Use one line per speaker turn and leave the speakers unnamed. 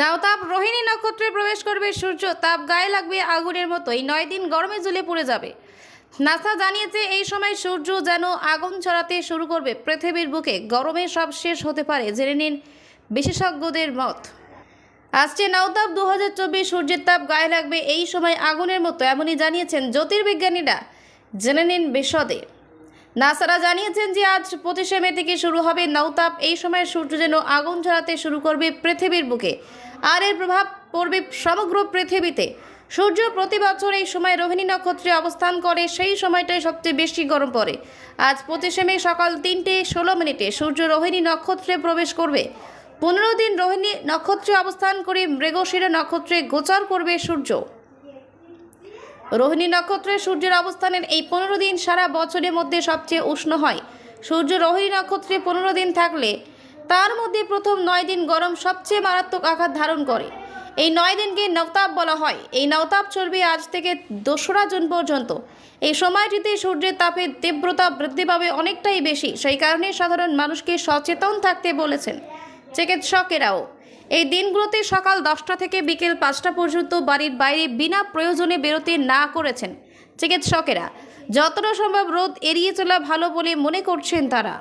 নাওতাপ রোহিণী নক্ষত্রে প্রবেশ করবে সূর্য, তাপ গায়ে লাগবে আগুনের মতোই, নয় দিন গরমে জ্বলে পড়ে যাবে। নাসা জানিয়েছে এই সময় সূর্য যেন আগুন ছড়াতে শুরু করবে, পৃথিবীর বুকে। গরমে সব শেষ হতে পারে, জেনে নিন বিশেষজ্ঞদের মত। আসছে নাওতাপ দু হাজার চব্বিশ সূর্যের তাপ গায়ে লাগবে, এই সময় আগুনের মতো, এমনই জানিয়েছেন জ্যোতির্বিজ্ঞানীরা। জেনে নিন বিশদে। নাসারা জানিয়েছেন যে আজ পঁচিশে মে থেকে শুরু হবে নৌতাপ এই সময় সূর্য যেন আগুন ছড়াতে শুরু করবে পৃথিবীর বুকে। আর এর প্রভাব পড়বে সমগ্র পৃথিবীতে। সূর্য প্রতি বছর এই সময় রোহিণী নক্ষত্রে অবস্থান করে, সেই সময়টায় সবচেয়ে বেশি গরম পড়ে। আজ পঁচিশে মে সকাল তিনটে ষোলো মিনিটে সূর্য রোহিণী নক্ষত্রে প্রবেশ করবে। পনেরো দিন রোহিণী নক্ষত্রে অবস্থান করে মৃগশিরা নক্ষত্রে গোচর করবে সূর্য। রোহিণী নক্ষত্রে সূর্যের অবস্থানের এই পনেরো দিন সারা বছরের মধ্যে সবচেয়ে উষ্ণ হয়। সূর্য রোহিণী নক্ষত্রে পনেরো দিন থাকলে তার মধ্যে প্রথম নয় দিন গরম সবচেয়ে মারাত্মক আঘাত ধারণ করে। এই নয় দিনকে নওতাপ বলা হয়। এই নওতাপ চলবে আজ থেকে দোসরা জুন পর্যন্ত। এই সময়টিতে সূর্যের তাপের তীব্রতা বৃদ্ধি পাবে অনেকটাই বেশি। সেই কারণে সাধারণ মানুষকে সচেতন থাকতে বলেছেন চিকিৎসকেরাও। এই দিনগুলোতে সকাল দশটা থেকে বিকেল পাঁচটা পর্যন্ত বাড়ির বাইরে বিনা প্রয়োজনে বেরোতে না করেছেন চিকিৎসকেরা। যতটা সম্ভব রোদ এড়িয়ে চলা ভালো বলে মনে করছেন তারা।